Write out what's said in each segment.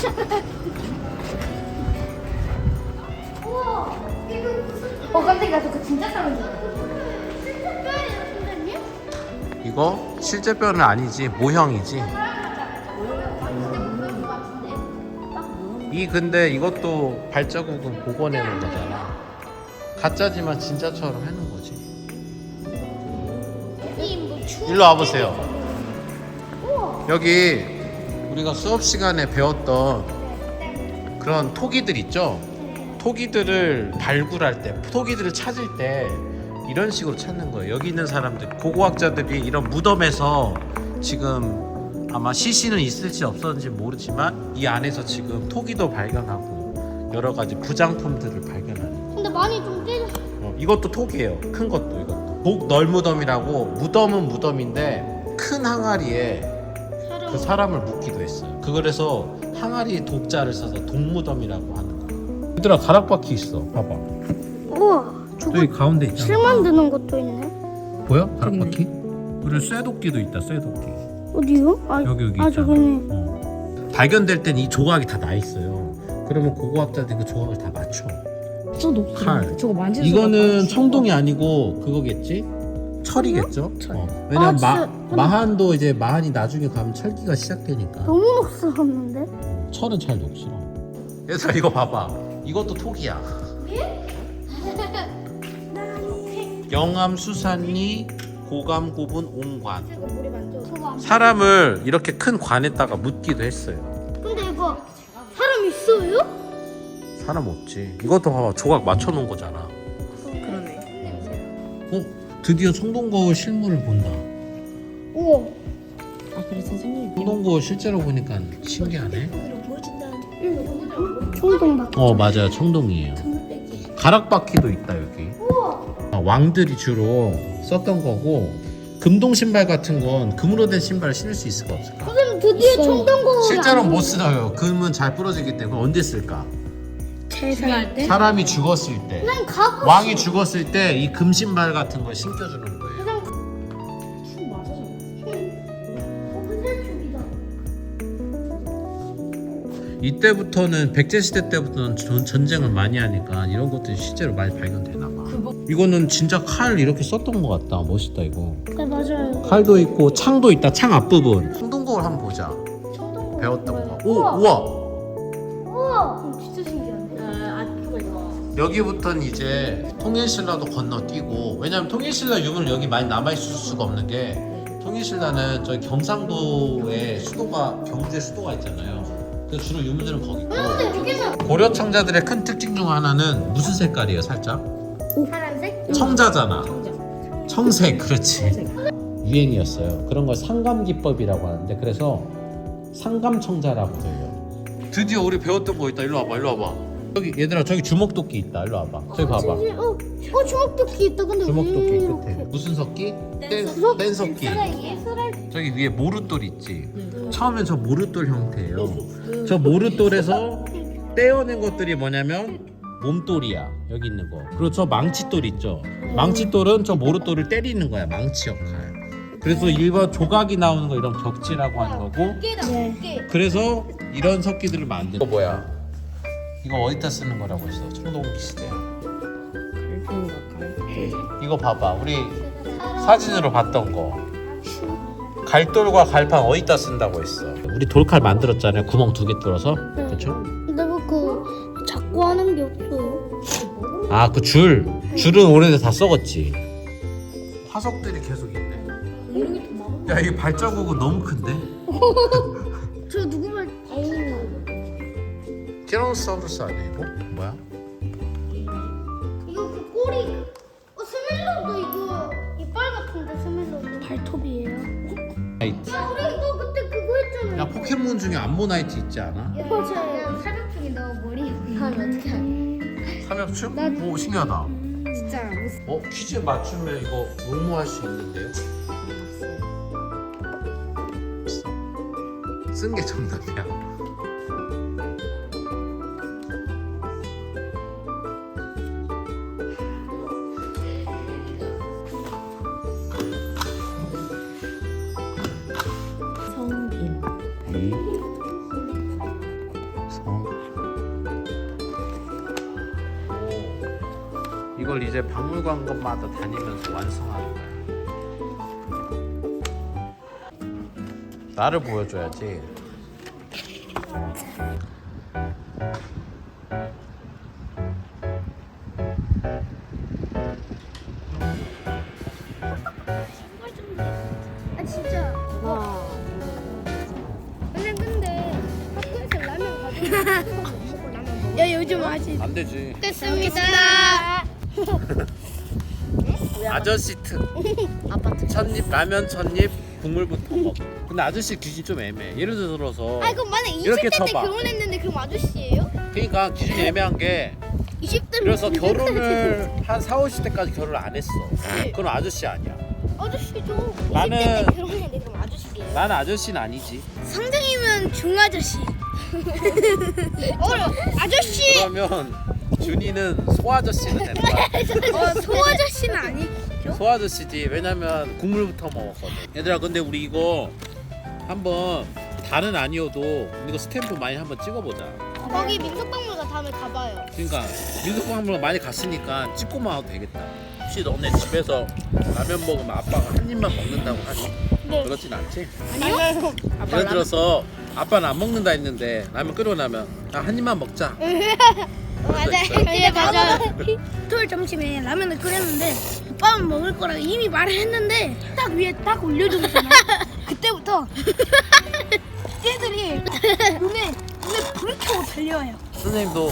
우와, 이거 무슨? 어, 깜짝이야, 저거 진짜 사는 줄 알았어. 진짜 뼈예요, 선생님? 이거 실제 뼈는 아니지 모형이지. 이 근데 이것도 발자국은 복원해 놓은 거잖아. 가짜지만 진짜처럼 해놓은 거지. 추. 일로 와보세요. 우와. 여기 우리가 수업 시간에 배웠던 그런 토기들 있죠? 토기들을 발굴할 때, 토기들을 찾을 때 이런 식으로 찾는 거예요. 여기 있는 사람들, 고고학자들이 이런 무덤에서 지금 아마 시신은 있을지 없었는지 모르지만 이 안에서 지금 토기도 발견하고 여러 가지 부장품들을 발견하는. 근데 많이 좀 깨졌어. 어, 이것도 토기예요. 큰 것도 이것도. 복널무덤이라고 무덤은 무덤인데 큰 항아리에. 그 사람을 묻기도 했어요. 그래서 항아리 독자를 써서 동무덤이라고 하는 거예요. 얘들아 가락바퀴 있어. 봐봐. 우와, 저거 저기 가운데 실 만드는 것도 있네. 보여? 가락바퀴? 그리고 쇠도끼도 있다. 쇠도끼. 어디요? 아, 여기 여기 아 있잖아. 저기네. 어. 발견될 땐 이 조각이 다 나 있어요. 그러면 고고학자들이 그 조각을 다 맞춰. 저 녹슬. 칼. 저거 만지는 이거는 청동이 아니고 그거겠지? 철이겠죠? 철. 어. 왜냐면 아, 진짜. 마, 마한도 이제 마한이 나중에 가면 철기가 시작되니까. 너무 녹슬었는데? 철은 잘 녹슬어. 얘들아 이거 봐봐. 이것도 톡이야. 영암 수산리 고감 고분 옹관. 제가 머리 만져. 저거 안. 사람을 이렇게 큰 관에다가 묻기도 했어요. 근데 이거 사람 있어요? 사람 없지. 이것도 봐봐. 조각 맞춰놓은 거잖아. 그러네. 어? 드디어 청동거울 실물을 본다. 우와. 아 그래 선생님. 청동거울 실제로 보니까 신기하네. 총동박. 어 맞아요. 청동이에요. 가락바퀴도 있다 여기. 우와. 아, 왕들이 주로 썼던 거고 금동 신발 같은 건 금으로 된 신발을 신을 수 있을까 없을까? 선생님 드디어 총동거. 실제로 못 써요. 금은 잘 부러지기 때문에 언제 쓸까? 제사할 때? 사람이 죽었을 때, 난 가고. 왕이 죽었을 때 이 금 신발 같은 걸 신겨주는 거예요. 그냥 춤 맞아서. 어, 근데 죽이다. 이때부터는 백제 시대 때부터는 전, 전쟁을 많이 하니까 이런 것들이 실제로 많이 발견되나 봐. 이거는 진짜 칼 이렇게 썼던 것 같다. 멋있다 이거. 네 맞아요. 칼도 있고 창도 있다. 창 앞부분. 청동거울 한번 보자. 총동거. 배웠던 거. 오. 우와. 여기부터는 이제 통일신라도 건너뛰고 왜냐면 통일신라 유물 여기 많이 남아있을 수가 없는 게 통일신라는 저기 경상도에 수도가 경주에 수도가 있잖아요. 그래서 주로 유물들은 거기 있고. 근데 여기서. 고려 청자들의 큰 특징 중 하나는 무슨 색깔이에요 살짝? 파란색? 청자잖아. 청자. 청색 그렇지. 유행이었어요. 그런 걸 상감기법이라고 하는데 그래서 상감청자라고 해요. 드디어 우리 배웠던 거 있다. 일로 와봐 일로 와봐 저기 얘들아 저기 주먹도끼 있다. 일로 와봐. 저기 봐봐. 어, 어 주먹도끼 있다. 근데 주먹도끼 왜 끝에 이렇게- 무슨 석기? 쓰레기? 쓰레기. 저기 위에 모루돌 있지? 처음엔 저 모루돌 형태예요. 저 모루돌에서 떼어낸 것들이 뭐냐면 몸돌이야 여기 있는 거. 그리고 저 망치돌 있죠? 망치돌은 저 모루돌을 때리는 거야 망치 역할. 그래서 일반 조각이 나오는 거 이런 벽지라고 하는 거고. 깨. 그래서 이런 석기들을 만든 거 뭐야 이거 어디다 쓰는 거라고 했어 청동기 시대. 이거 봐봐 우리 사진으로 봤던 거 갈돌과 갈판 어디다 쓴다고 했어 우리 돌칼 만들었잖아요 구멍 두 개 뚫어서 네. 그렇죠? 근데 왜그 자꾸 하는 게 없어요? 아 그 줄 줄은 오래돼서 다 썩었지 화석들이 계속 있네 이런 게더 많아. 야 이 발자국은 너무 큰데 저 누구 말? 아유. 티라노사우루스 이거? 뭐야? 이거 그 꼬리. 어 스밀로도 이거 이빨 같은데 스밀로도. 발톱이에요. 나이트 야 우리 이거 그때 그거 했잖아. 야 포켓몬 중에 암모나이트 있지 않아? 맞아요. 사료통에 넣어 머리 하면 어떻게 하냐? 삼엽충? 오 신기하다 진짜 어 퀴즈 맞추면 이거 응모할 수 있는데요? 쓴 게 정답이야. 여기 성 이걸 이제 박물관 것마다 다니면서 완성하는 거야. 나를 보여줘야지. 야 요즘 아직 안 되지. 됐습니다. 아저씨 특 아파트. 첫입 라면 첫입 국물부터 먹. 근데 아저씨 기준 좀 애매해. 예를 들어서 아 그럼 만약 이렇게 20대 때 쳐봐. 결혼했는데 그럼 아저씨예요? 그러니까 기준이 애매한 게 20대 그래서 결혼을 한 4, 50대까지 결혼을 안 했어. 네. 그럼 아저씨 아니야. 아저씨죠. 20대 나는- 때 결혼했는데 그럼 아저씨예요? 나는 아저씨는 아니지. 성장이면 중아저씨. 어 아저씨. 그러면 준이는 소아저씨는 된다. 어 소아저씨는 아니죠? 소아저씨지. 왜냐면 국물부터 먹었거든. 얘들아 근데 우리 이거 한번 다는 아니어도 이거 스탬프 많이 한번 찍어보자. 거기 민속박물관 다음에 가봐요. 그러니까 민속박물관 많이 갔으니까 찍고만 와도 되겠다. 혹시 너네 집에서 라면 먹으면 아빠가 한 입만 먹는다고 하니? 네. 그렇진 않지? 아니요. 예를 들어서 아빠는 안 먹는다 했는데 라면 끓여 나면 나한 입만 먹자. 있어요? 네 맞아요. 토요일 점심에 라면을 끓였는데 오빠는 먹을 거라고 이미 말을 했는데 딱 위에 딱 올려주고 있잖아요 그때부터 얘들이 눈에 눈에 불을 켜고 달려와요 선생님도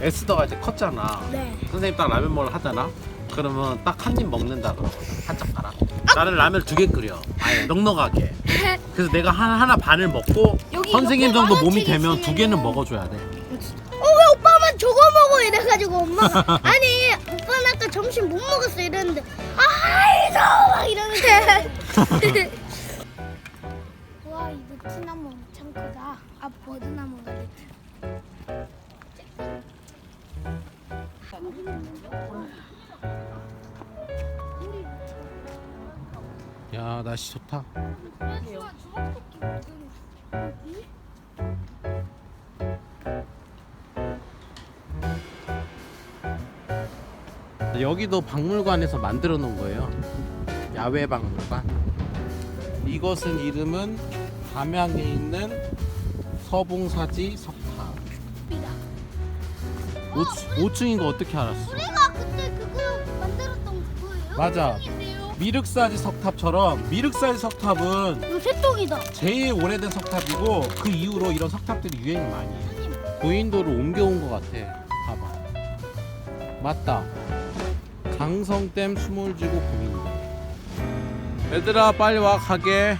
에스더가 이제 컸잖아. 네 선생님 딱 라면 먹으러 하잖아. 그러면 딱 한 입 먹는다 그러거든. 한 젓가락. 나는 라면 두개 끓여. 아예 넉넉하게. 그래서 내가 하나, 하나 반을 먹고 여기 선생님 정도 몸이 되면 두 개는 있으면은- 먹어줘야 돼. 어 왜 오빠만 저거 먹어? 이래가지고 엄마가 아니 오빠는 아까 점심 못 먹었어 이랬는데. 아이고 막 이러는데. 와이 느티나무 엄청 크다. 아 버드나무가 야 날씨 좋다. 여기도 박물관에서 만들어 놓은 거예요. 야외 박물관. 이것은 이름은 담양에 있는 서봉사지 석탑. 5, 층인거 어떻게 알았어? 우리가 그때 그거 만들었던 그거예요? 맞아. 미륵사지 석탑처럼 미륵사지 석탑은 이거 새똥이다 제일 오래된 석탑이고 그 이후로 이런 석탑들이 유행이 많이 해. 고인도를 옮겨온 것 같아. 봐봐. 맞다. 강성댐 수몰지구 고인도. 얘들아 빨리 와 가게.